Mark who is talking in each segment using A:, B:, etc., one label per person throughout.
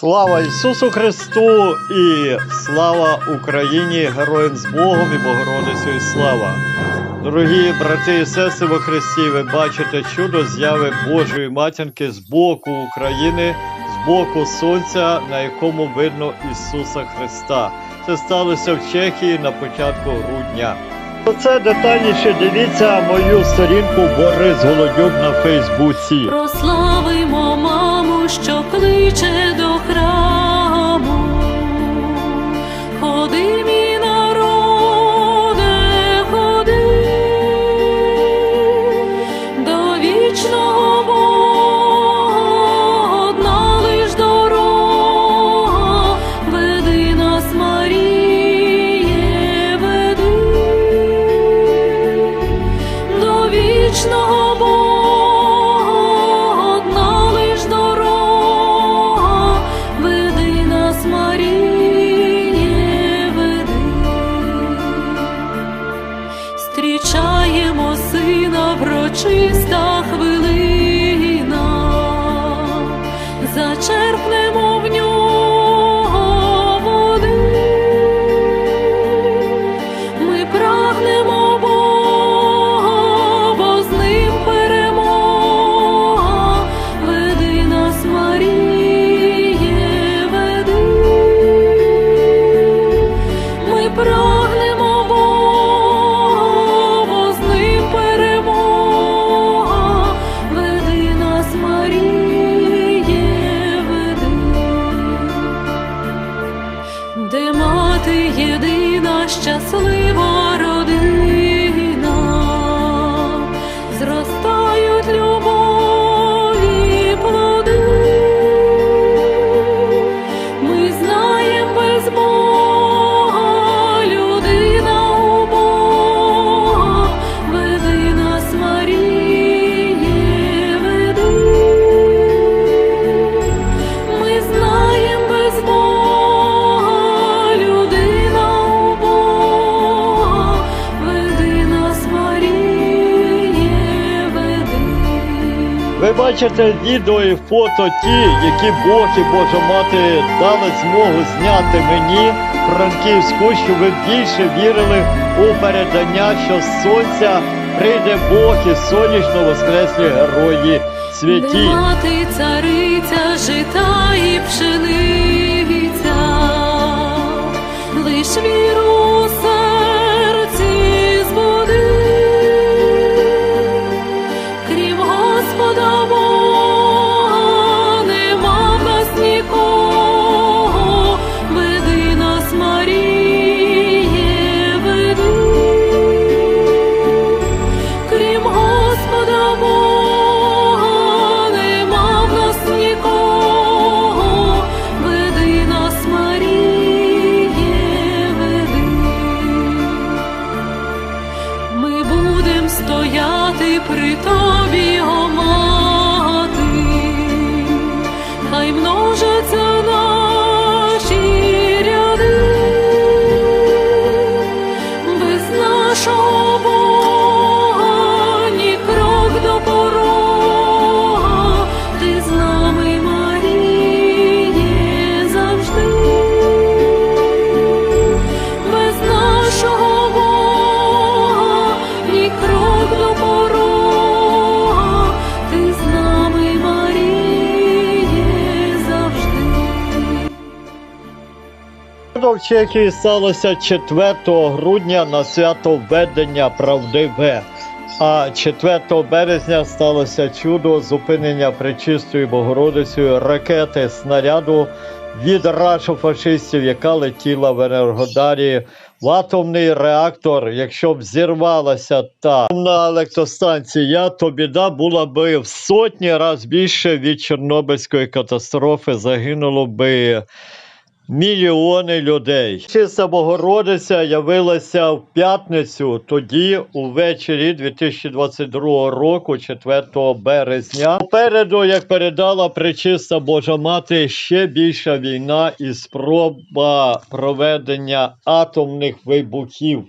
A: Слава Ісусу Христу і слава Україні, героям з Богом і Богородицею слава! Дорогі брати і сестри во Христі, ви бачите чудо зяви Божої матінки з боку України, з боку Сонця, на якому видно Ісуса Христа. Це сталося в Чехії на початку грудня. Це детальніше дивіться мою сторінку Борис Голодюк на Фейсбуці.
B: Що кличе до храму. Мати єдина щаслива родина,
A: Ви бачите відео і фото ті, які Бог і Божа мати дали змогу зняти мені Франківську, щоб ви більше вірили у передання, що з сонця прийде Бог і сонячно воскреслі герої святі.
B: Мати цариця, жита і пшениця, лиш віру при тобі, о мати, хай множаться наші ряди. Без нашого
A: Чудо в Чехії сталося 4 грудня на свято введення правдиве. А 4 березня сталося чудо зупинення пречистою Богородицею ракети снаряду від рашофашистів, яка летіла в Енергодарі в атомний реактор. Якщо б зірвалася та атомна електростанція, то біда була би в сотні разів більше від Чорнобильської катастрофи. Загинуло би мільйони людей. Чиста Богородиця явилася в п'ятницю, тоді увечері 2022 року, 4 березня. Попереду, як передала пречиста Божа Мати, ще більша війна і спроба проведення атомних вибухів.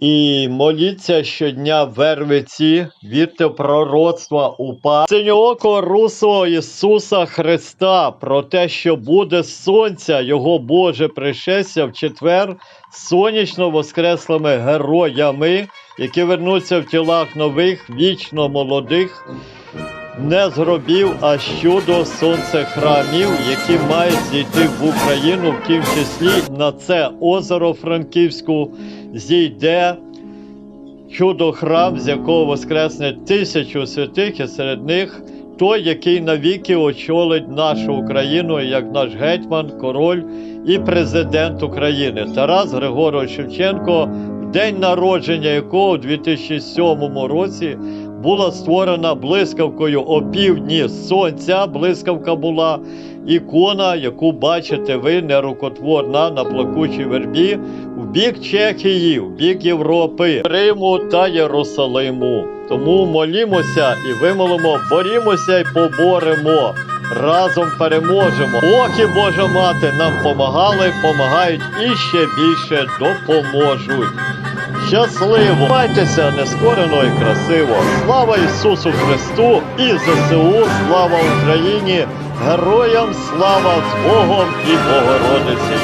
A: І моліться щодня Вервиці, вірте в пророцтва упа синьоокого русого Ісуса Христа про те, що буде сонця, Його Боже пришестя в четвер сонячно воскреслими героями, які вернуться в тілах нових, вічно молодих, не з гробів, а чудо сонце храмів, які мають зійти в Україну, в тім числі на це озеро Франківську зійде чудо храм, з якого воскресне тисячу святих, і серед них той, який навіки очолить нашу Україну як наш гетьман, король і президент України Тарас Григорович Шевченко, день народження якого у 2007 році була створена блискавкою опівдні сонця. Блискавка була ікона, яку бачите ви, нерукотворна на плакучій вербі, в бік Чехії, в бік Європи, Риму та Єрусалиму. Тому молімося і вимолимо, борімося і поборемо. Разом переможемо. І Божа мати нам помагали, помагають і ще більше допоможуть. Щасливо! Майтеся нескорено і красиво! Слава Ісусу Христу і ЗСУ! Слава Україні! Героям слава з Богом і Богородиці!